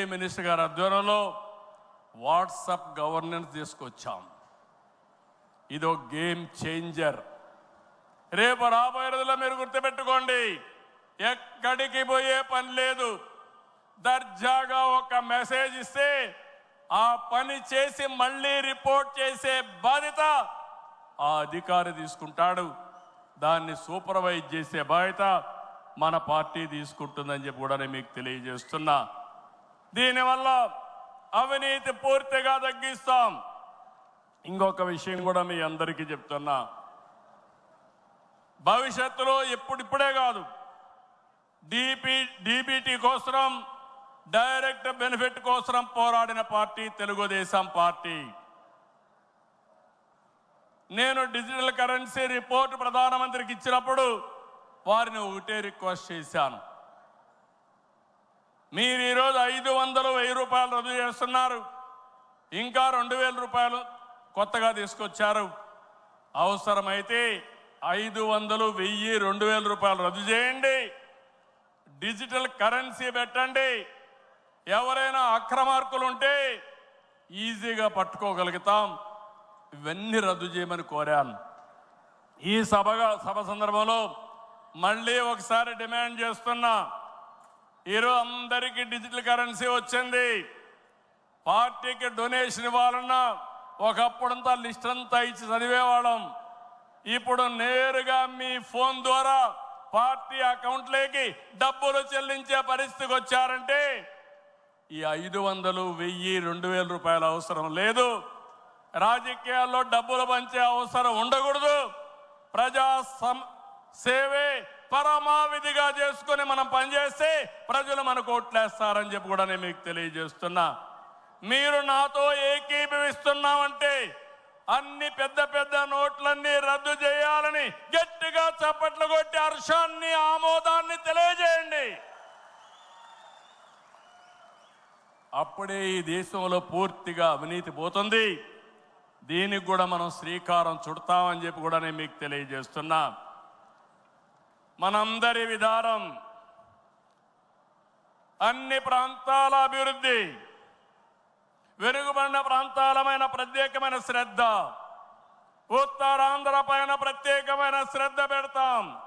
Minister గారి ఆధ్వర్యంలో WhatsApp governance తీసుకొచ్చాం. ఇది ఒక గేమ్ చేంజర్ రేపు రాబోయే రోజుల్లో మీరు గుర్తుపెట్టుకోండి ఎక్కడికి పోయే పని లేదు. దర్జాగా ఒక మెసేజ్ ఇస్తే ఆ పని చేసి మళ్ళీ రిపోర్ట్ చేసే బాధ్యత ఆ అధికారి తీసుకుంటాడు. దాన్ని సూపర్వైజ్ చేసే బాధ్యత మన పార్టీ తీసుకుంటుందని చెప్పి కూడా నేను మీకు తెలియజేస్తున్నా. దీనివల్ల అవినీతి పూర్తిగా తగ్గిస్తాం. ఇంకొక విషయం కూడా మీ అందరికీ చెప్తున్నా. భవిష్యత్తులో ఎప్పుడిప్పుడే కాదు. డిపి డిబిటీ కోసం డైరెక్ట్ బెనిఫిట్ కోసం పోరాడిన పార్టీ తెలుగుదేశం పార్టీ. నేను డిజిటల్ కరెన్సీ రిపోర్ట్ ప్రధానమంత్రికి ఇచ్చినప్పుడు వారిని ఒకటే రిక్వెస్ట్ చేశాను. మీరు ఈరోజు ఐదు వందలు వెయ్యి రూపాయలు రద్దు చేస్తున్నారు. ఇంకా రెండు వేల రూపాయలు కొత్తగా తీసుకొచ్చారు. అవసరమైతే ఐదు వందలు వెయ్యి రెండు వేల రూపాయలు రద్దు చేయండి. డిజిటల్ కరెన్సీ పెట్టండి. ఎవరైనా అక్రమార్కులు ఉంటే ఈజీగా పట్టుకోగలుగుతాం. ఇవన్నీ రద్దు చేయమని కోరాను. ఈ సభగా సభ సందర్భంలో మళ్ళీ ఒకసారి డిమాండ్ చేస్తున్నా. ఈరోజు అందరికీ డిజిటల్ కరెన్సీ వచ్చింది. పార్టీకి డొనేషన్ ఇవ్వాలన్నా ఒకప్పుడంతా లిస్ట్ అంతా ఇచ్చి చదివేవాళ్ళం. ఇప్పుడు నేరుగా మీ ఫోన్ ద్వారా పార్టీ అకౌంట్లోకి డబ్బులు చెల్లించే పరిస్థితికి వచ్చారంటే ఈ ఐదు వందలు వెయ్యి రెండు వేల రూపాయల అవసరం లేదు. రాజకీయాల్లో డబ్బులు పంచే అవసరం ఉండకూడదు. ప్రజా సం సేవే పరమావిధిగా చేసుకుని మనం పనిచేస్తే ప్రజలు మనకు ఓట్లేస్తారని చెప్పి కూడా నేను మీకు తెలియజేస్తున్నా. మీరు నాతో ఏకీభవిస్తున్నామంటే అన్ని పెద్ద పెద్ద నోట్లన్నీ రద్దు చేయాలని గట్టిగా చప్పట్లు కొట్టి హర్షాన్ని ఆమోదాన్ని తెలియజేయండి. అప్పుడే ఈ దేశంలో పూర్తిగా అవినీతి పోతుంది. దీనికి కూడా మనం శ్రీకారం చుడతామని చెప్పి కూడా నేను మీకు తెలియజేస్తున్నా. మనందరి విధానం. అన్ని ప్రాంతాల అభివృద్ధి వెనుకబడిన ప్రాంతాలమైన ప్రత్యేకమైన శ్రద్ధ ఉత్తరాంధ్ర పైన ప్రత్యేకమైన శ్రద్ధ పెడతాం.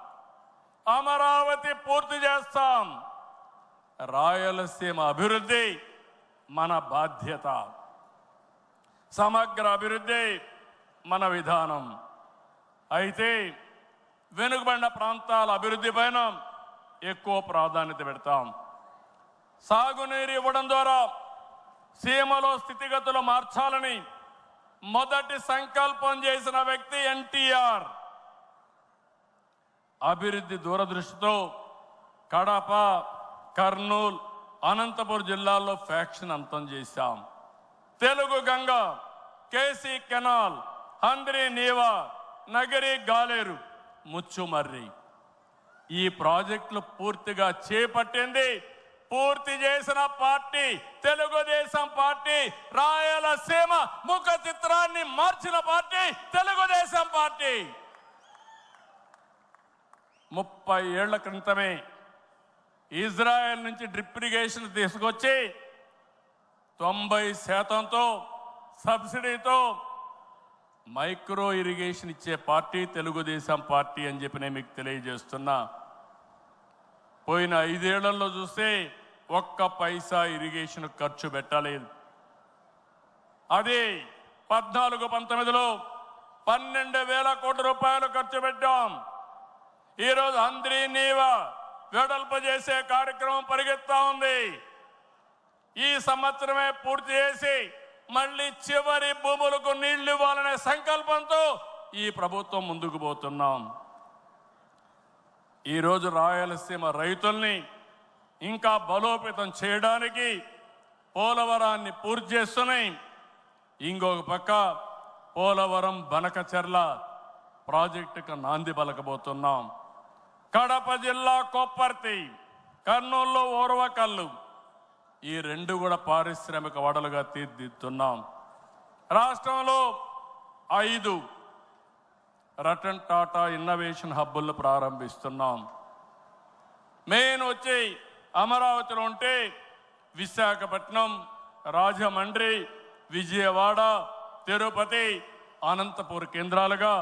అమరావతి పూర్తి చేస్తాం. రాయలసీమ అభివృద్ధి మన బాధ్యత. సమగ్ర అభివృద్ధి మన విధానం. అయితే వెనుకబడిన ప్రాంతాల అభివృద్ధి పైన ఎక్కువ ప్రాధాన్యత పెడతాం. సాగునీరు ఇవ్వడం ద్వారా సీమలో స్థితిగతులు మార్చాలని మొదటి సంకల్పం చేసిన వ్యక్తి ఎన్టీఆర్. అభివృద్ధి దూరదృష్టితో కడప కర్నూలు అనంతపురం జిల్లాల్లో ఫ్యాక్షన్ అంతం చేశాం. Telugu Ganga KC canal Handri Neeva Nagari Galeru. Muchumarri. ఈ ప్రాజెక్టులు పూర్తిగా చేపట్టింది పూర్తి చేసిన పార్టీ తెలుగుదేశం పార్టీ రాయలసీమ ముఖ చిత్రాన్ని మార్చిన పార్టీ తెలుగుదేశం పార్టీ. ముప్పై ఏళ్ళ క్రితమే ఇజ్రాయెల్ నుంచి డ్రిప్ ఇరిగేషన్ తీసుకొచ్చి తొంభై శాతంతో సబ్సిడీతో మైక్రో ఇరిగేషన్ ఇచ్చే పార్టీ తెలుగుదేశం పార్టీ అని చెప్పి నేను మీకు తెలియజేస్తున్నా. పోయిన ఐదేళ్ళలో చూస్తే ఒక్క పైసా ఇరిగేషన్ ఖర్చు పెట్టలేదు. అది పద్నాలుగు పంతొమ్మిదిలో పన్నెండు వేల కోట్ల రూపాయలు ఖర్చు పెట్టాం. ఈరోజు అందరి నీవ వెడల్పు చేసే కార్యక్రమం పరిగెత్తా ఉంది. ఈ సంవత్సరమే పూర్తి చేసి మళ్ళీ చివరి భూములకు నీళ్ళు ఇవ్వాలనే సంకల్పంతో ఈ ప్రభుత్వం ముందుకు పోతున్నాం. ఈరోజు రాయలసీమ రైతుల్ని ఇంకా బలోపేతం చేయడానికి పోలవరాన్ని పూర్తి చేస్తున్నాయి. ఇంకొక పక్క పోలవరం బనకచెర్ల ప్రాజెక్టుకు నాంది పలకబోతున్నాం. కడప జిల్లా కొప్పర్తి కర్నూలు ఓర్వకల్లు ఈ రెండు కూడా పారిశ్రామిక వడలుగా తీర్దిద్దుతున్నాం రాష్ట్రంలో ఐదు రతన్ టాటా ఇన్నోవేషన్ హబ్బులను ప్రారంభిస్తున్నాం. మెయిన్ వచ్చి అమరావతిలో ఉంటే విశాఖపట్నం రాజమండ్రి విజయవాడ తిరుపతి అనంతపూర్ కేంద్రాలుగా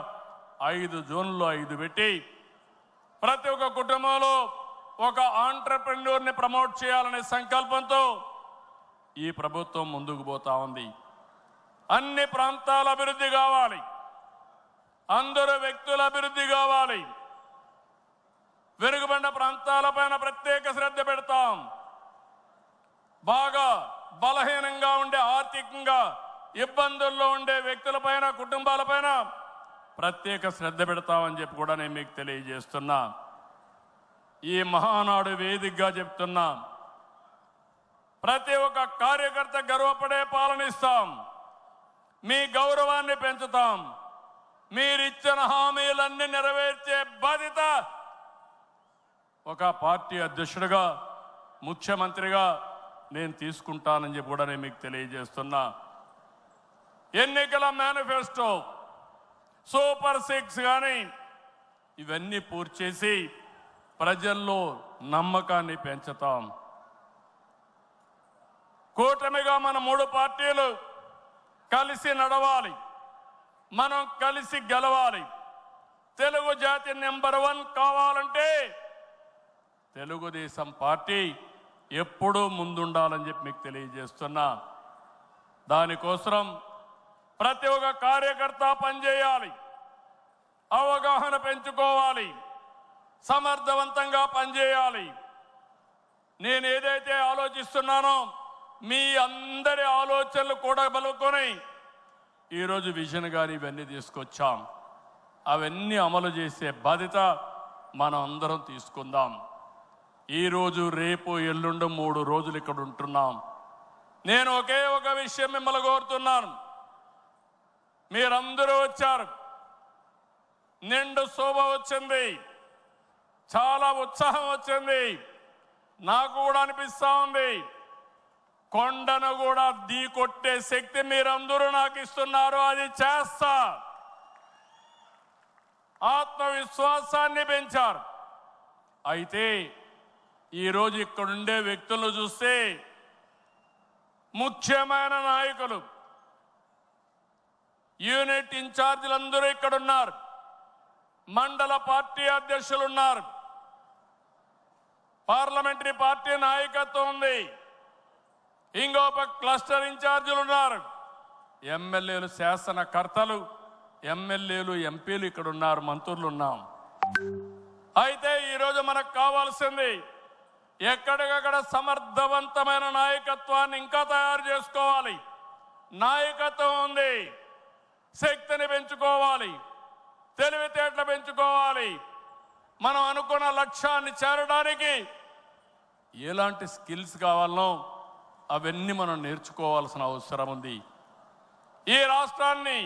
ఐదు జోన్లు ఐదు పెట్టి ప్రతి ఒక్క కుటుంబంలో ఒక ఆంటర్ప్రెన్యూర్ని ప్రమోట్ చేయాలనే సంకల్పంతో ఈ ప్రభుత్వం ముందుకు పోతా ఉంది. అన్ని ప్రాంతాల అభివృద్ధి కావాలి. అందరు వ్యక్తుల అభివృద్ధి కావాలి. వెనుకబడిన ప్రాంతాలపైన ప్రత్యేక శ్రద్ధ పెడతాం. బాగా బలహీనంగా ఉండే ఆర్థికంగా ఇబ్బందుల్లో ఉండే వ్యక్తులపైన కుటుంబాలపైన ప్రత్యేక శ్రద్ధ పెడతామని చెప్పి కూడా నేను మీకు తెలియజేస్తున్నా. ఈ మహానాడు వేదికగా చెప్తున్నా. ప్రతి ఒక్క కార్యకర్త గర్వపడే పాలనిస్తాం మీ గౌరవాన్ని పెంచుతాం. మీరిచ్చిన హామీలన్నీ నెరవేర్చే బాధ్యత ఒక పార్టీ అధ్యక్షుడిగా ముఖ్యమంత్రిగా నేను తీసుకుంటానని చెప్పి కూడా నేను మీకు తెలియజేస్తున్నా. ఎన్నికల మేనిఫెస్టో సూపర్ సిక్స్ కానీ ఇవన్నీ పూర్తి చేసి ప్రజల్లో నమ్మకాన్ని పెంచుతాం. కూటమిగా మన మూడు పార్టీలు కలిసి నడవాలి. మనం కలిసి గెలవాలి. తెలుగు జాతి నెంబర్ వన్ కావాలంటే తెలుగుదేశం పార్టీ ఎప్పుడూ ముందుండాలని చెప్పి మీకు తెలియజేస్తున్నా. దానికోసం ప్రతి ఒక్క కార్యకర్త పనిచేయాలి. అవగాహన పెంచుకోవాలి. సమర్థవంతంగా పనిచేయాలి. నేను ఏదైతే ఆలోచిస్తున్నానో మీ అందరి ఆలోచనలు కూడా బలుకొని ఈరోజు విజన్ గాని ఇవన్నీ తీసుకొచ్చాం. అవన్నీ అమలు చేసే బాధ్యత మనం అందరం తీసుకుందాం. ఈరోజు రేపు ఎల్లుండి మూడు రోజులు ఇక్కడ ఉంటున్నాం. నేను ఒకే ఒక విషయం మిమ్మల్ని కోరుతున్నాను. మీరందరూ వచ్చారు. నిండు శోభ వచ్చింది. చాలా ఉత్సాహం వచ్చింది. నాకు కూడా అనిపిస్తా ఉంది. కొండను కూడా దీ కొట్టే శక్తి మీరందరూ నాకు ఇస్తున్నారు. అది చేస్తా. ఆత్మవిశ్వాసాన్ని పెంచారు. అయితే ఈరోజు ఇక్కడుండే వ్యక్తులను చూస్తే ముఖ్యమైన నాయకులు యూనిట్ ఇన్ఛార్జీలందరూ ఇక్కడ ఉన్నారు. మండల పార్టీ అధ్యక్షులు ఉన్నారు. పార్లమెంటరీ పార్టీ నాయకత్వం ఉంది. ఇంకో క్లస్టర్ ఇన్ఛార్జీలు ఉన్నారు. ఎమ్మెల్యేలు శాసనకర్తలు ఎమ్మెల్యేలు ఎంపీలు ఇక్కడ ఉన్నారు మంత్రులు ఉన్నాం. అయితే ఈరోజు మనకు కావాల్సింది ఎక్కడికక్కడ సమర్థవంతమైన నాయకత్వాన్ని ఇంకా తయారు చేసుకోవాలి. నాయకత్వం ఉంది. శక్తిని పెంచుకోవాలి. తెలివితేటలు పెంచుకోవాలి. మనం అనుకున్న లక్ష్యాన్ని చేరడానికి ఎలాంటి స్కిల్స్ కావాలనో అవన్నీ మనం నేర్చుకోవాల్సిన అవసరం ఉంది. ఈ రాష్ట్రాన్ని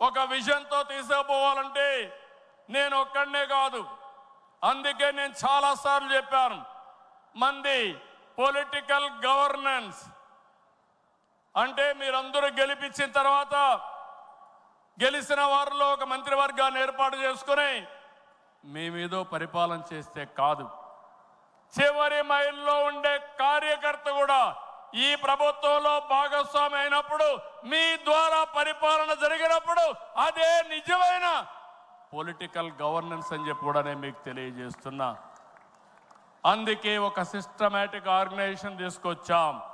ఒక విజన్తో తీసుకుపోవాలంటే నేను ఒక్కడనే కాదు. అందుకే నేను చాలాసార్లు చెప్పాను మంది పొలిటికల్ గవర్నెన్స్ అంటే మీరందరూ గెలిపించిన తర్వాత గెలిచిన వారిలో ఒక మంత్రివర్గాన్ని ఏర్పాటు చేసుకుని మేమేదో పరిపాలన చేస్తే కాదు. చివరి మైల్లో ఉండే కార్యకర్త కూడా ఈ ప్రభుత్వంలో భాగస్వామి అయినప్పుడు మీ ద్వారా పరిపాలన జరిగినప్పుడు అదే నిజమైన పొలిటికల్ గవర్నెన్స్ అని చెప్పి కూడా నేను మీకు తెలియజేస్తున్నా. అందుకే ఒక సిస్టమేటిక్ ఆర్గనైజేషన్ తీసుకొచ్చాం.